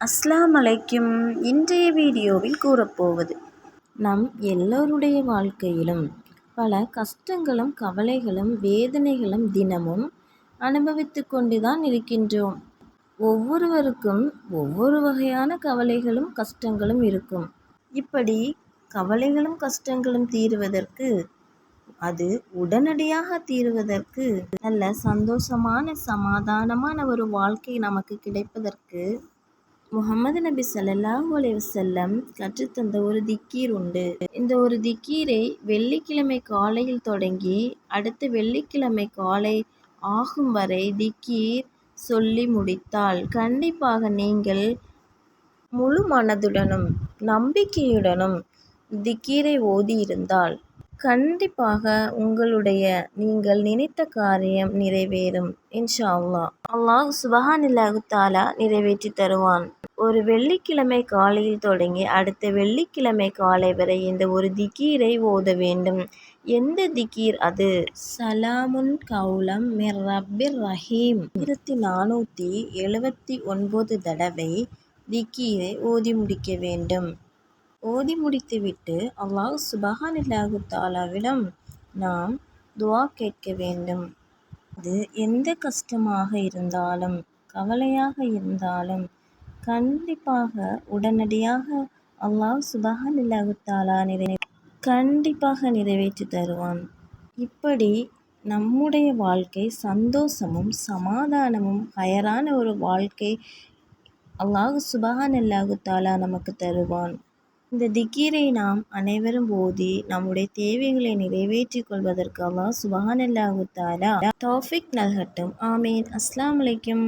அஸ்லாம் அலைக்கும். இன்றைய வீடியோவில் கூறப்போவது. நம் எல்லோருடைய வாழ்க்கையிலும் பல கஷ்டங்களும் கவலைகளும் வேதனைகளும் தினமும் அனுபவித்து கொண்டு தான் இருக்கின்றோம். ஒவ்வொருவருக்கும் ஒவ்வொரு வகையான கவலைகளும் கஷ்டங்களும் இருக்கும். இப்படி கவலைகளும் கஷ்டங்களும் தீருவதற்கு அது உடனடியாக தீருவதற்கு நல்ல சந்தோஷமான சமாதானமான ஒரு வாழ்க்கை நமக்கு கிடைப்பதற்கு முகமது நபி சல்லாஹூ அலைவசல்லம் கற்றுத்தந்த ஒரு திக்கீர் உண்டு. இந்த ஒரு திக்கீரை வெள்ளிக்கிழமை காலையில் தொடங்கி அடுத்த வெள்ளிக்கிழமை காலை ஆகும் வரை திக்கீர் சொல்லி முடித்தால் கண்டிப்பாக நீங்கள் முழு மனதுடனும் நம்பிக்கையுடனும் திக்கீரை ஓதியிருந்தால் கண்டிப்பாக உங்களுடைய நீங்கள் நினைத்த காரியம் நிறைவேறும் இன்ஷா அல்லாஹ். அல்லாஹ் சுபஹானில்லாஹு தாலா நிறைவேற்றி தருவான். ஒரு வெள்ளிக்கிழமை காலையில் தொடங்கி அடுத்த வெள்ளிக்கிழமை காலை வரை இந்த ஒரு திக்கீரை ஓத வேண்டும். எந்த திக்கீர் அது? சலாமுன் கவுலம் மிர் ரப்பிர் ரஹீம். ஆயிரத்தி நானூற்றி எழுபத்தி ஒன்பது தடவை திக்கீரை ஓதி முடிக்க வேண்டும். ஓதி முடித்துவிட்டு அல்லாஹ் சுபஹானில்லாஹு தாலாவிடம் நாம் துவா கேட்க வேண்டும். அது எந்த கஷ்டமாக இருந்தாலும் கவலையாக இருந்தாலும் கண்டிப்பாக உடனடியாக அல்லாஹ் சுபஹானில்லாஹு தாலா நிறை கண்டிப்பாக நிறைவேற்றி தருவான். இப்படி நம்முடைய வாழ்க்கை சந்தோஷமும் சமாதானமும் ஹயரான ஒரு வாழ்க்கை அல்லாஹ் சுபஹானல்லாஹு தாலா நமக்கு தருவான். இந்த திக்கீரை நாம் அனைவரும் ஓதி நம்முடைய தேவைகளை நிறைவேற்றிக் கொள்வதற்கு அல்லாஹ் சுபஹானல்லாஹு தாலா டாஃபிக் நல்கட்டும். ஆமீன். அஸ்லாம் அலைக்கும்.